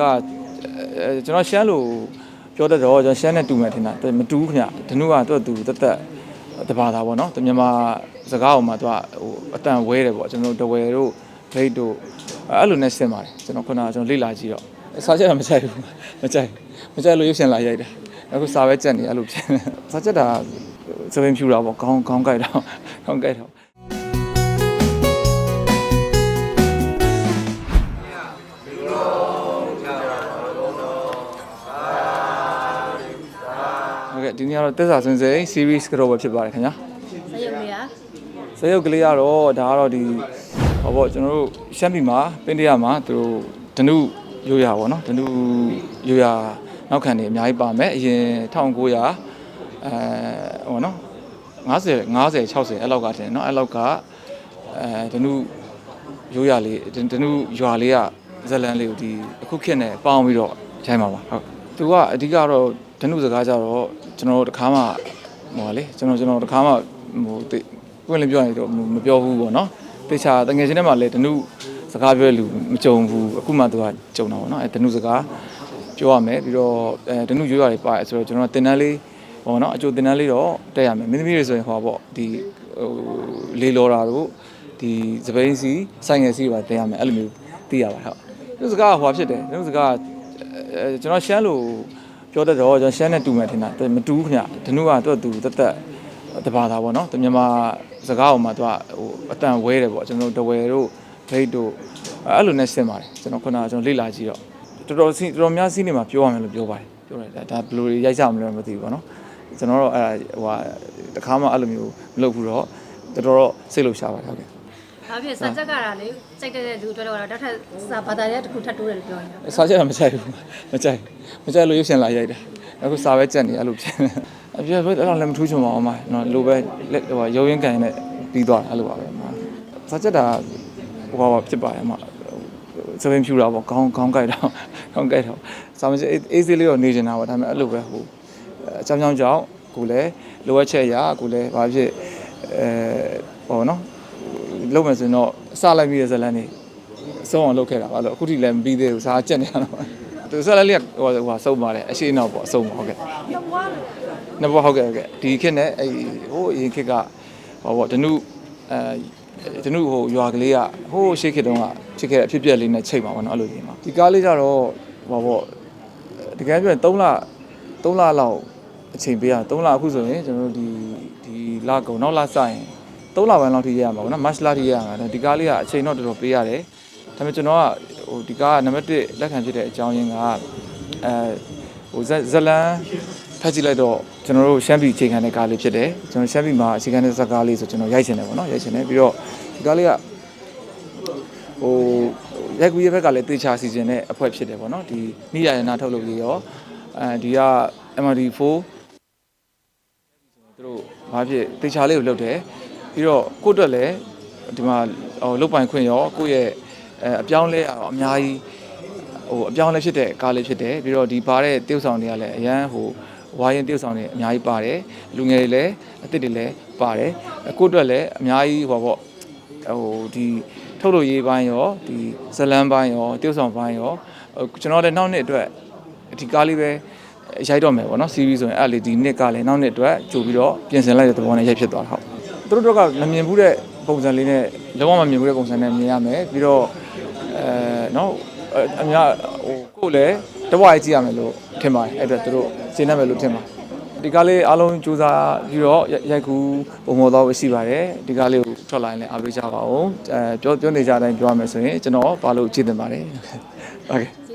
ကအဲကျွန်တော်ရှမ်းလို့ပြောတတ်တော့ကျွန်တော်ရှမ်းနဲ့တူမယ်ထင်တာမတူဘူးခင်ဗျဒနုကသူ့သူတက်တက်တဘာသာပေါ့နော်သူမြန်မာစကားအောင်မှာသူကဟိုအတန်ဝဲတယ်ပေါ့ကျွန်တော်တို့တဝဲတို့ဂိတ်တို့အဲ့လိုနဲ့ဆင်ပါတယ်ကျွန်တော်ခုနကကျွန်တော်လေ့လာကြည့်တော့စားချက်တာမကြိုက်ဘူးမကြိုက်မကြိုက်လို့ရုပ်ရှင်လာရိုက်တာအခုစားပဲကြက်နေအဲ့လိုဖြစ်နေစားချက်တာစပင်းဖြူတာပေါ့ခေါင်းခေါင်းကြိုက်တော့ခေါင်းကြိုက်တော့ ဟုတ်ကဲ့ဒီနေ့ကတော့တက်စာစင်စိန် series ကတော့ပဲဖြစ်ပါတယ်ခင်ဗျာစရုပ်လေးอ่ะဇယုတ်ကလေးကတော့ဒါကတော့ဒီဟောပေါ့ကျွန်တော်တို့ရှမ်းပြည်မှာပင်တရမှာသူတို့ဒနုရိုးရာပေါ့နော်ဒနုရိုးရာနောက်ခံနေအများကြီးပါမယ်အရင်1900အဲဟောနော်50 50 60အဲ့လောက်ကတင်နော်အဲ့လောက်ကအဲဒနုရိုးရာလေးဒနုရွာလေးကဇလန်လေးကိုဒီအခုခေတ်နဲ့ပေါင်းပြီးတော့ခြိုင်းပါပါဟုတ်သူကအဓိကတော့ ဒနုစကားကြတော့ကျွန်တော်တို့တစ်ခါမှဟိုပါလေကျွန်တော်ကျွန်တော်တစ်ခါမှဟိုတိပွင့်လင်းပြောရင်တော့မပြောဘူးပေါ့နော်တေချာတငယ်ချင်းထဲမှာလည်းဒနုစကားပြောလူမကြုံဘူးအခုမှသူကကြုံတာပေါ့နော်အဲဒနုစကားပြောရမယ်ပြီးတော့အဲဒနုရိုးရာတွေပါတယ်ဆိုတော့ကျွန်တော်တင်တန်းလေးဟောနော်အကျိုးတင်တန်းလေးတော့တက်ရမယ်မင်းသမီးတွေဆိုရင်ဟောပေါ့ဒီဟိုလေလော်တာတို့ဒီစပိန်စီဆိုင်ငယ်စီတွေပါတက်ရမယ်အဲ့လိုမျိုးသိရပါဟုတ်ဒနုစကားကဟောဖြစ်တယ်ဒနုစကားအဲကျွန်တော်ရှမ်းလို့ ပြောတတ်တော့ကျွန်တော်ရှမ်းနဲ့တူမယ်ထင်တာမတူဘူးခင်ဗျဒနုကသူ့သူတက်တက်တဘာသာပေါ့နော်သူမြန်မာစကားအောင်မှာသူကဟိုအတန်ဝဲတယ်ပေါ့ကျွန်တော်တဝဲတို့ဂိတ်တို့အဲ့လိုနဲ့ဆင်ပါတယ်ကျွန်တော်ခုနကကျွန်တော်လေ့လာကြည့်တော့တော်တော်စီတော်တော်များစီးနေမှာပြောရမယ်လို့ပြောပါတယ်ပြောတယ်ဒါဒါဘယ်လိုရိုက်ကြမလဲမသိဘူးပေါ့နော်ကျွန်တော်တော့အဲ့ဟိုဟာတခါမှအဲ့လိုမျိုးမလုပ်ဘူးတော့တော်တော်စိတ်လှုပ်ရှားပါတယ်ဟုတ်ကဲ့ ဘာဖြစ်စကြက်ကတာလေစိတ်တဲ့လူတွေတော့တော့ထပ်စာဘာသာရဲတစ်ခုထပ်တိုးတယ်လို့ပြောနေတာစားချက်တာမကြိုက်ဘူးမကြိုက်မကြိုက်လို့ရုပ်ရှင်လာရိုက်တာအခုစားပဲကြက်နေအဲ့လိုဖြစ်နေအပြည့်ပဲအဲ့တော့လည်းမထူးချွန်ပါအောင်မနော်လိုပဲလက်ဟိုရုပ်ရင်းကန်နဲ့ပြီးသွားတယ်အဲ့လိုပါပဲမစားချက်တာဟိုပါဖြစ်ပါတယ်မစပင်းဖြူတာပေါ့ခေါင်းခေါင်းကြိုက်တော့ခေါင်းကြိုက်တော့စားမချက်အေးစေးလေးတော့နေနေတာပေါ့ဒါပေမဲ့အဲ့လိုပဲဟိုအချောင်းချောင်းကြောင့်ကိုလည်းလိုအပ်ချက်ရကိုလည်းဘာဖြစ်အဲဟောနော် လုံးမယ်ဆိုရင်တော့အစလိုက်ပြီးတဲ့ဇလန်နေအဆုံးအောင်လုပ်ခဲ့တာပါလို့အခုထိလည်းမပြီးသေးဘူးစားကြက်နေရတော့သူဆက်လက်လေးကဟိုဟိုဆုံးပါတယ်အရှိအနောက်ပေါ့အဆုံးပါဟုတ်ကဲ့နှစ်ဘွားဟုတ်ကဲ့ဟုတ်ကဲ့ဒီခေတ်နဲ့အဲ့ဟိုအရင်ခေတ်ကဟောပေါ့ဒနုအဲဒနုဟိုရွာကလေးကဟိုရှေ့ခေတ်တုန်းကဖြစ်ခဲ့တဲ့အဖြစ်အပျက်လေးနဲ့ချိန်ပါဘောနော်အဲ့လိုကြီးမှာဒီကားလေးကြတော့ဟောပေါ့တကယ်ပြောရင်3လ3လလောက်အချိန်ပေးရ3လအခုဆိုရင်ကျွန်တော်တို့ဒီဒီလကုန်နောက်လစရင် 3လပိုင်းလောက်ထိရရမှာပေါ့နော်မတ်လထိရရမှာဒီကားလေးကအချိန်တော့တော်တော်ပေးရတယ်ဒါပေမဲ့ကျွန်တော်ကဟိုဒီကားကနံပါတ်1လက်ခံဖြစ်တဲ့အကြောင်းရင်းကအဲဟိုဇက်ဇလန်ဖတ်ကြည့်လိုက်တော့ကျွန်တော်တို့ရှမ်းပြည်ချိန်ခံတဲ့ကားလေးဖြစ်တယ်ကျွန်တော်ရှမ်းပြည်မှာချိန်ခံတဲ့ဇက်ကားလေးဆိုကျွန်တော်ရိုက်ချင်တယ်ပေါ့နော်ရိုက်ချင်တယ်ပြီးတော့ဒီကားလေးကဟိုရိုက်ကူရဲ့ဘက်ကလည်းတေချာစီစဉ်တဲ့အဖွဲ့ဖြစ်တယ်ပေါ့နော်ဒီနိရယနာထုတ်လုပ်ရေးရောအဲဒီက MRD4 သူတို့ဘာဖြစ်တေချာလေးကိုလုပ်တယ် ပြီးတော့ကိုယ့်အတွက်လည်းဒီမှာဟိုလုတ်ပိုင်ခွင့်ရောကိုယ့်ရဲ့အဲအပြောင်းလဲအများကြီးဟိုအပြောင်းလဲဖြစ်တဲ့ကားလေးဖြစ်တယ်ပြီးတော့ဒီပါတဲ့တရုပ်ဆောင်တွေကလည်းအရန်ဟိုဝါရင်တရုပ်ဆောင်တွေအများကြီးပါတယ်လူငယ်တွေလည်းအသစ်တွေလည်းပါတယ်ကိုယ့်အတွက်လည်းအများကြီးဟိုပေါ့ဟိုဒီထုတ်လို့ရေးပိုင်းရောဒီဇလန်ပိုင်းရောတရုပ်ဆောင်ပိုင်းရောကျွန်တော်လည်းနောက်နှစ်အတွက်ဒီကားလေးပဲရိုက်တော့မယ်ပေါ့နော် series ဆိုရင်အဲ့လေဒီနှစ်ကလည်းနောက်နှစ်အတွက်ကြိုပြီးတော့ပြင်ဆင်လိုက်တဲ့သဘောနဲ့ရိုက်ဖြစ်သွားတာဟုတ် သူတို့ကမမြင်ဘူးတဲ့ပုံစံလေးနဲ့လုံးဝမမြင်ဘူးတဲ့ပုံစံနဲ့မြင်ရမယ်ပြီးတော့အဲနော်အများဟိုကိုယ်လည်းတဝိုင်းကြည့်ရမယ်လို့ထင်ပါတယ်အဲ့အတွက်သူတို့စေနှံ့မယ်လို့ထင်ပါတယ်ဒီကားလေးအားလုံးစူးစမ်းပြီးတော့ရိုက်ကူးပုံပေါ်တော့ရှိပါတယ်ဒီကားလေးကိုထွက်လာရင်လည်းအားပေးကြပါအောင်အဲပြောပြောနေကြတိုင်းပြောရမယ်ဆိုရင်ကျွန်တော်ဘာလို့ကြည့်တင်ပါတယ်ဟုတ်ကဲ့